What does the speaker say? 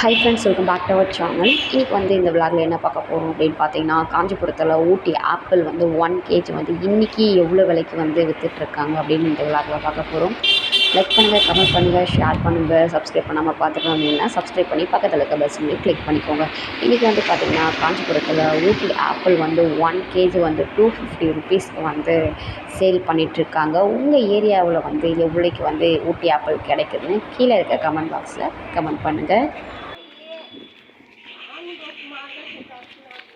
Hi friends welcome back to our channel இன்றைக்கி வந்து இந்த விளாகில் என்ன பார்க்க போகிறோம் அப்படின்னு பார்த்தீங்கன்னா காஞ்சிபுரத்தில் ஊட்டி ஆப்பிள் வந்து ஒன் கேஜி வந்து இன்றைக்கி எவ்வளோ விலைக்கு வந்து விற்றுட்ருக்காங்க அப்படின்னு இந்த விளாகில் பார்க்க போகிறோம் லைக் பண்ணுங்கள் கமெண்ட் பண்ணுங்கள் ஷேர் பண்ணுங்கள் சப்ஸ்கிரைப் பண்ணாமல் பார்த்துட்டோம் அப்படின்னா சப்ஸ்கிரைப் பண்ணி பக்கத்தில் இருக்க பெல் சிம்லையும் கிளிக் பண்ணிக்கோங்க. இன்றைக்கி வந்து பார்த்திங்கன்னா காஞ்சிபுரத்தில் ஊட்டி ஆப்பிள் வந்து ஒன் கேஜி வந்து டூ ஃபிஃப்டி ருபீஸ்க்கு வந்து சேல் பண்ணிகிட்ருக்காங்க உங்கள் ஏரியாவில் வந்து எவ்வளோக்கு வந்து ஊட்டி ஆப்பிள் கிடைக்குதுன்னு கீழே இருக்க கமெண்ட் பாக்ஸில் கமெண்ட் பண்ணுங்கள் Karena.